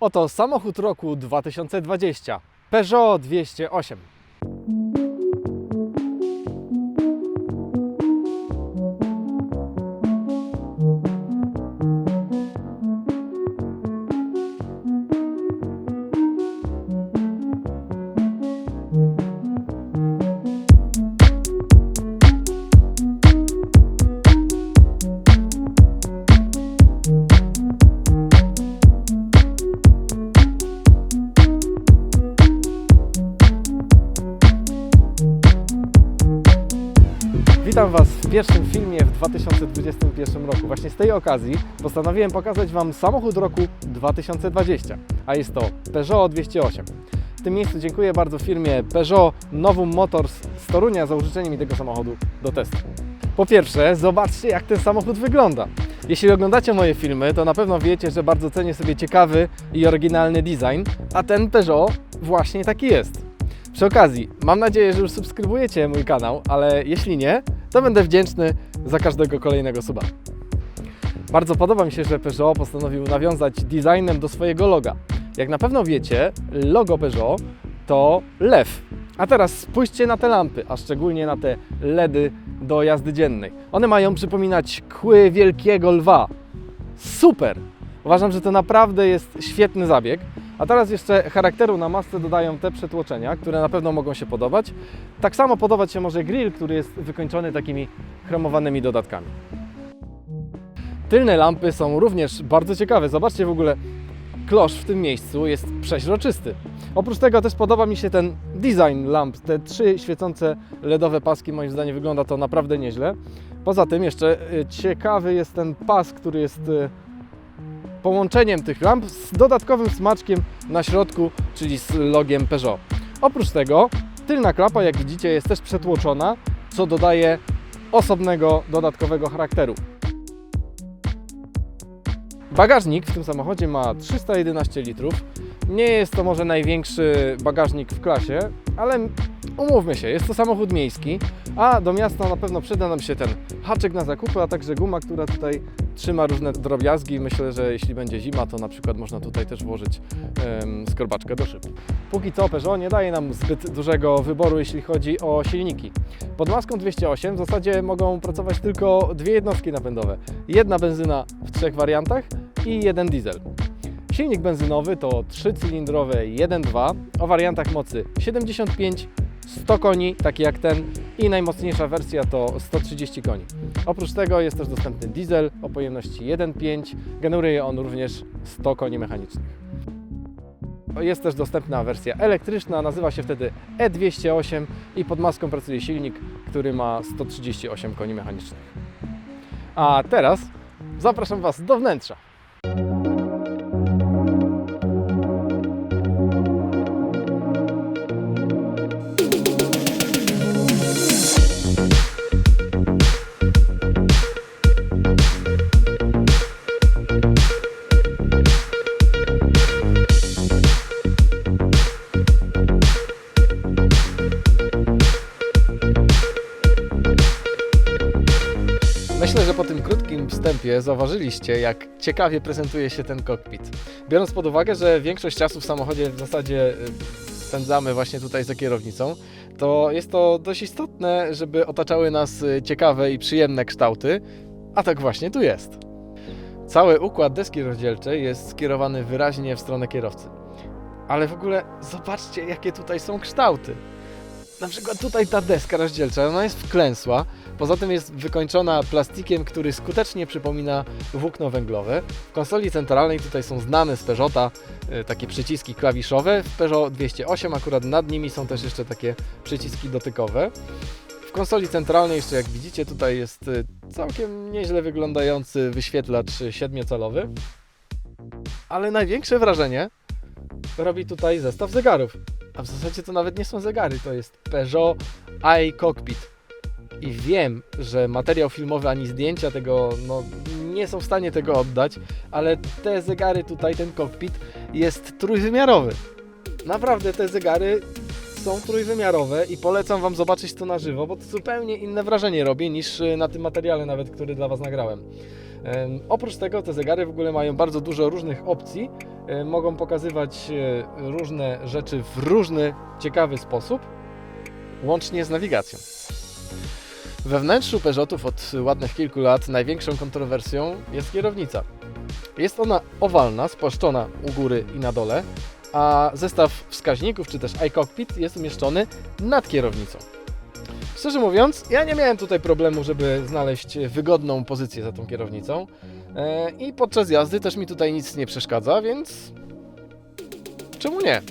Oto samochód roku 2020 Peugeot 208. w pierwszym filmie w 2021 roku. Właśnie z tej okazji postanowiłem pokazać Wam samochód roku 2020, a jest to Peugeot 208. W tym miejscu dziękuję bardzo firmie Peugeot Novum Motors z Torunia za użyczenie mi tego samochodu do testu. Po pierwsze, zobaczcie jak ten samochód wygląda. Jeśli oglądacie moje filmy, to na pewno wiecie, że bardzo cenię sobie ciekawy i oryginalny design, a ten Peugeot właśnie taki jest. Przy okazji, mam nadzieję, że już subskrybujecie mój kanał, ale jeśli nie, to będę wdzięczny za każdego kolejnego suba. Bardzo podoba mi się, że Peugeot postanowił nawiązać designem do swojego loga. Jak na pewno wiecie, logo Peugeot to lew. A teraz spójrzcie na te lampy, a szczególnie na te LEDy do jazdy dziennej. One mają przypominać kły wielkiego lwa. Super! Uważam, że to naprawdę jest świetny zabieg. A teraz jeszcze charakteru na masce dodają te przetłoczenia, które na pewno mogą się podobać. Tak samo podobać się może grill, który jest wykończony takimi chromowanymi dodatkami. Tylne lampy są również bardzo ciekawe. Zobaczcie w ogóle, klosz w tym miejscu jest przeźroczysty. Oprócz tego też podoba mi się ten design lamp. Te trzy świecące LEDowe paski, moim zdaniem wygląda to naprawdę nieźle. Poza tym jeszcze y, ciekawy jest ten pas, który jest y, połączeniem tych lamp z dodatkowym smaczkiem na środku, czyli z logiem Peugeot. Oprócz tego tylna klapa, jak widzicie, jest też przetłoczona, co dodaje osobnego, dodatkowego charakteru. Bagażnik w tym samochodzie ma 311 litrów. Nie jest to może największy bagażnik w klasie, ale umówmy się, jest to samochód miejski, a do miasta na pewno przyda nam się ten haczyk na zakupy, a także guma, która tutaj trzyma różne drobiazgi. Myślę, że jeśli będzie zima, to na przykład można tutaj też włożyć em, skorbaczkę do szyb. Póki co Peugeot nie daje nam zbyt dużego wyboru, jeśli chodzi o silniki. Pod maską 208 w zasadzie mogą pracować tylko dwie jednostki napędowe. Jedna benzyna w trzech wariantach i jeden diesel. Silnik benzynowy to 3-cylindrowy 1.2 o wariantach mocy 75, 100 koni, taki jak ten i najmocniejsza wersja to 130 koni. Oprócz tego jest też dostępny diesel o pojemności 1.5, generuje on również 100 koni mechanicznych. Jest też dostępna wersja elektryczna, nazywa się wtedy E208 i pod maską pracuje silnik, który ma 138 koni mechanicznych. A teraz zapraszam Was do wnętrza. Po tym krótkim wstępie zauważyliście, jak ciekawie prezentuje się ten kokpit. Biorąc pod uwagę, że większość czasu w samochodzie w zasadzie y, spędzamy właśnie tutaj za kierownicą, to jest to dość istotne, żeby otaczały nas y, ciekawe i przyjemne kształty, a tak właśnie tu jest. Cały układ deski rozdzielczej jest skierowany wyraźnie w stronę kierowcy. Ale w ogóle zobaczcie, jakie tutaj są kształty. Na przykład tutaj ta deska rozdzielcza, ona jest wklęsła, Poza tym jest wykończona plastikiem, który skutecznie przypomina włókno węglowe. W konsoli centralnej tutaj są znane z Peugeota e, takie przyciski klawiszowe. W Peugeot 208 akurat nad nimi są też jeszcze takie przyciski dotykowe. W konsoli centralnej jeszcze jak widzicie tutaj jest e, całkiem nieźle wyglądający wyświetlacz 7-calowy. Ale największe wrażenie robi tutaj zestaw zegarów. A w zasadzie to nawet nie są zegary, to jest Peugeot iCockpit i wiem, że materiał filmowy ani zdjęcia tego no, nie są w stanie tego oddać, ale te zegary tutaj, ten kokpit jest trójwymiarowy. Naprawdę te zegary są trójwymiarowe i polecam Wam zobaczyć to na żywo, bo to zupełnie inne wrażenie robi niż y, na tym materiale nawet, który dla Was nagrałem. Em, Oprócz tego te zegary w ogóle mają bardzo dużo różnych opcji. E, Mogą pokazywać e, różne rzeczy w różny, ciekawy sposób, łącznie z nawigacją. We wnętrzu Peugeotów od ładnych kilku lat największą kontrowersją jest kierownica. Jest ona owalna, spłaszczona u góry i na dole, a zestaw wskaźników czy też iCockpit jest umieszczony nad kierownicą. Szczerze mówiąc, ja nie miałem tutaj problemu, żeby znaleźć wygodną pozycję za tą kierownicą e, i podczas jazdy też mi tutaj nic nie przeszkadza, więc czemu nie?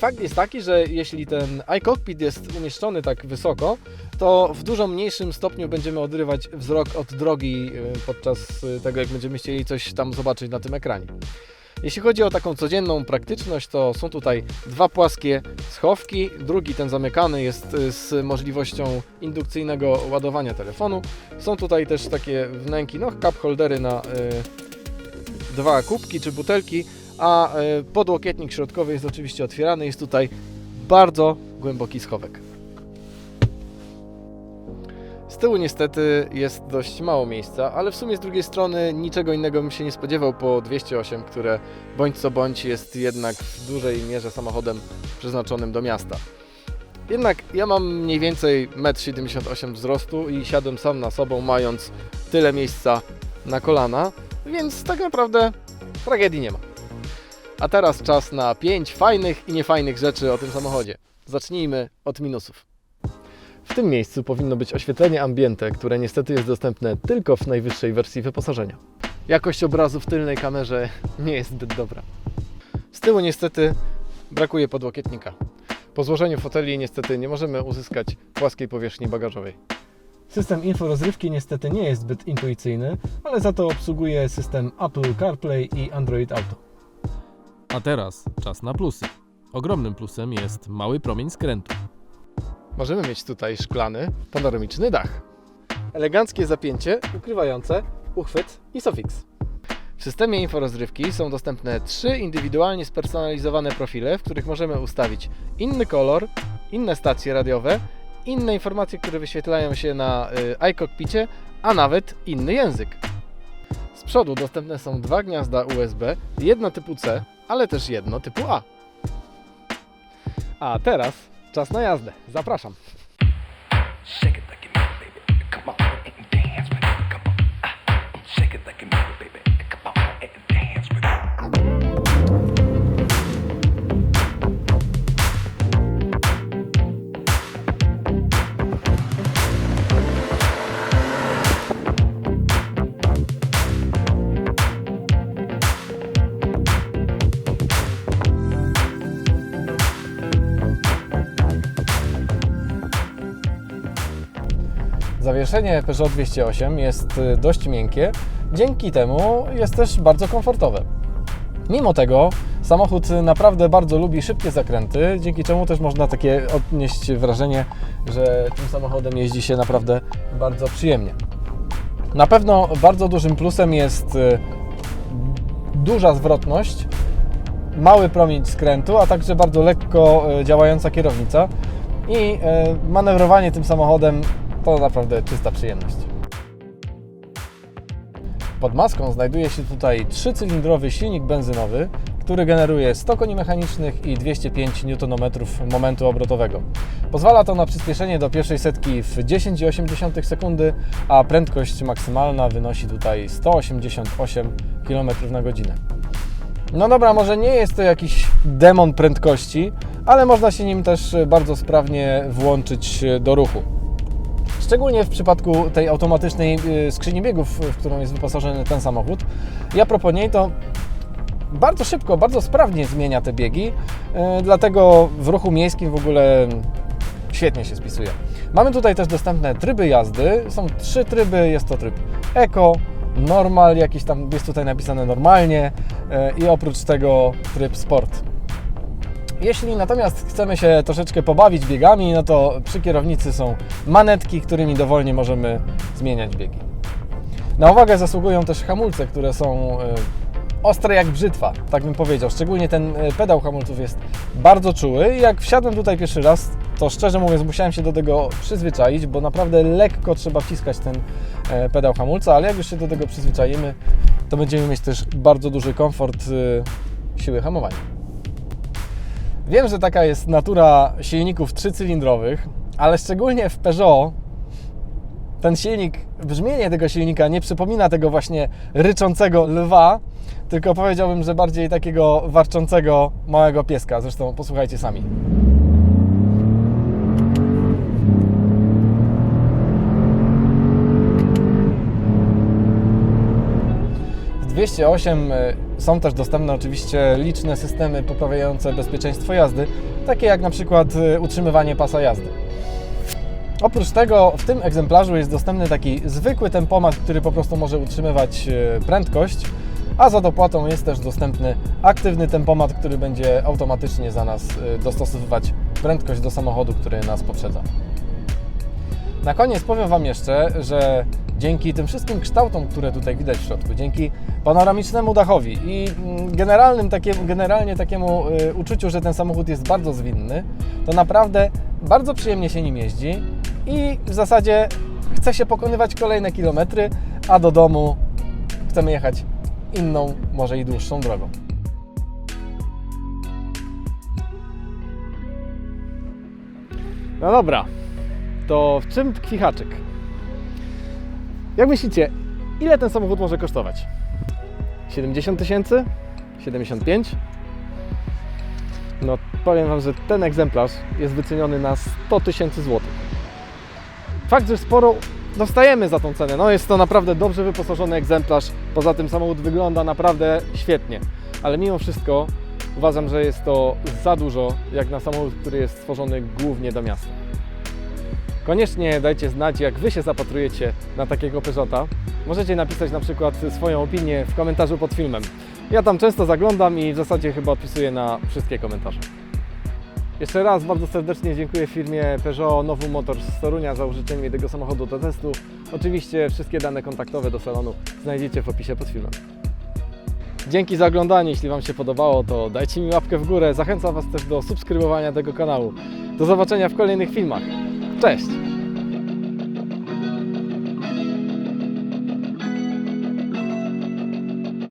Fakt jest taki, że jeśli ten iCockpit jest umieszczony tak wysoko, to w dużo mniejszym stopniu będziemy odrywać wzrok od drogi y, podczas y, tego, jak będziemy chcieli coś tam zobaczyć na tym ekranie. Jeśli chodzi o taką codzienną praktyczność, to są tutaj dwa płaskie schowki. Drugi, ten zamykany, jest y, z możliwością indukcyjnego ładowania telefonu. Są tutaj też takie wnęki, no cup holdery na y, dwa kubki czy butelki, a y, podłokietnik środkowy jest oczywiście otwierany. Jest tutaj bardzo głęboki schowek. Z tyłu niestety jest dość mało miejsca, ale w sumie z drugiej strony niczego innego bym się nie spodziewał po 208, które bądź co bądź jest jednak w dużej mierze samochodem przeznaczonym do miasta. Jednak ja mam mniej więcej 1,78 m wzrostu i siadłem sam na sobą, mając tyle miejsca na kolana, więc tak naprawdę tragedii nie ma. A teraz czas na 5 fajnych i niefajnych rzeczy o tym samochodzie. Zacznijmy od minusów. W tym miejscu powinno być oświetlenie ambiente, które niestety jest dostępne tylko w najwyższej wersji wyposażenia. Jakość obrazu w tylnej kamerze nie jest zbyt dobra. Z tyłu niestety brakuje podłokietnika. Po złożeniu foteli niestety nie możemy uzyskać płaskiej powierzchni bagażowej. System inforozrywki niestety nie jest zbyt intuicyjny, ale za to obsługuje system Apple CarPlay i Android Auto. A teraz czas na plusy. Ogromnym plusem jest mały promień skrętu. Możemy mieć tutaj szklany, panoramiczny dach. Eleganckie zapięcie ukrywające uchwyt ISOFIX. W systemie inforozrywki są dostępne trzy indywidualnie spersonalizowane profile, w których możemy ustawić inny kolor, inne stacje radiowe, inne informacje, które wyświetlają się na y, iCockpicie, a nawet inny język. Z przodu dostępne są dwa gniazda USB, jedno typu C, ale też jedno typu A. A teraz czas na jazdę. Zapraszam. Zawieszenie Peugeot 208 jest y, dość miękkie, dzięki temu jest też bardzo komfortowe. Mimo tego samochód naprawdę bardzo lubi szybkie zakręty, dzięki czemu też można takie odnieść wrażenie, że tym samochodem jeździ się naprawdę bardzo przyjemnie. Na pewno bardzo dużym plusem jest y, duża zwrotność, mały promień skrętu, a także bardzo lekko y, działająca kierownica i manewrowanie tym samochodem to naprawdę czysta przyjemność. Pod maską znajduje się tutaj trzycylindrowy silnik benzynowy, który generuje 100 koni mechanicznych i 205 Nm momentu obrotowego. Pozwala to na przyspieszenie do pierwszej setki w 10,8 sekundy, a prędkość maksymalna wynosi tutaj 188 km na godzinę. No dobra, może nie jest to jakiś demon prędkości, ale można się nim też bardzo sprawnie włączyć do ruchu. Szczególnie w przypadku tej automatycznej y, skrzyni biegów, w którą jest wyposażony ten samochód. Ja propos niej to bardzo szybko, bardzo sprawnie zmienia te biegi, y, dlatego w ruchu miejskim w ogóle świetnie się spisuje. Mamy tutaj też dostępne tryby jazdy. Są trzy tryby. Jest to tryb Eco, Normal, jakiś tam jest tutaj napisane normalnie y, i oprócz tego tryb Sport. Jeśli natomiast chcemy się troszeczkę pobawić biegami, no to przy kierownicy są manetki, którymi dowolnie możemy zmieniać biegi. Na uwagę zasługują też hamulce, które są e, ostre jak brzytwa, tak bym powiedział. Szczególnie ten e, pedał hamulców jest bardzo czuły jak wsiadłem tutaj pierwszy raz, to szczerze mówiąc musiałem się do tego przyzwyczaić, bo naprawdę lekko trzeba wciskać ten e, pedał hamulca, ale jak już się do tego przyzwyczaimy, to będziemy mieć też bardzo duży komfort siły hamowania. Wiem, że taka jest natura silników trzycylindrowych, ale szczególnie w Peugeot ten silnik, brzmienie tego silnika nie przypomina tego właśnie ryczącego lwa, tylko powiedziałbym, że bardziej takiego warczącego małego pieska. Zresztą posłuchajcie sami. 208 y, są też dostępne oczywiście liczne systemy poprawiające bezpieczeństwo jazdy, takie jak na przykład y, utrzymywanie pasa jazdy. Oprócz tego w tym egzemplarzu jest dostępny taki zwykły tempomat, który po prostu może utrzymywać e, prędkość, a za dopłatą jest też dostępny aktywny tempomat, który będzie automatycznie za nas e, dostosowywać prędkość do samochodu, który nas poprzedza. Na koniec powiem Wam jeszcze, że dzięki tym wszystkim kształtom, które tutaj widać w środku, dzięki panoramicznemu dachowi i mm, generalnym takiemu, generalnie takiemu y, uczuciu, że ten samochód jest bardzo zwinny, to naprawdę bardzo przyjemnie się nim jeździ i w zasadzie chce się pokonywać kolejne kilometry, a do domu chcemy jechać inną, może i dłuższą drogą. No dobra, to w czym tkwi haczyk? Jak myślicie, ile ten samochód może kosztować? 70 tysięcy? 75? No powiem Wam, że ten egzemplarz jest wyceniony na 100 tysięcy złotych. Fakt, że sporo dostajemy za tą cenę. No jest to naprawdę dobrze wyposażony egzemplarz. Poza tym samochód wygląda naprawdę świetnie. Ale mimo wszystko uważam, że jest to za dużo jak na samochód, który jest stworzony głównie do miasta. Koniecznie dajcie znać, jak Wy się zapatrujecie na takiego Peugeota. Możecie napisać na przykład swoją opinię w komentarzu pod filmem. Ja tam często zaglądam i w zasadzie chyba odpisuję na wszystkie komentarze. Jeszcze raz bardzo serdecznie dziękuję firmie Peugeot Novum Motors z Torunia za użyczenie mi tego samochodu do testu. Oczywiście wszystkie dane kontaktowe do salonu znajdziecie w opisie pod filmem. Dzięki za oglądanie. Jeśli Wam się podobało, to dajcie mi łapkę w górę. Zachęcam Was też do subskrybowania tego kanału. Do zobaczenia w kolejnych filmach. Cześć!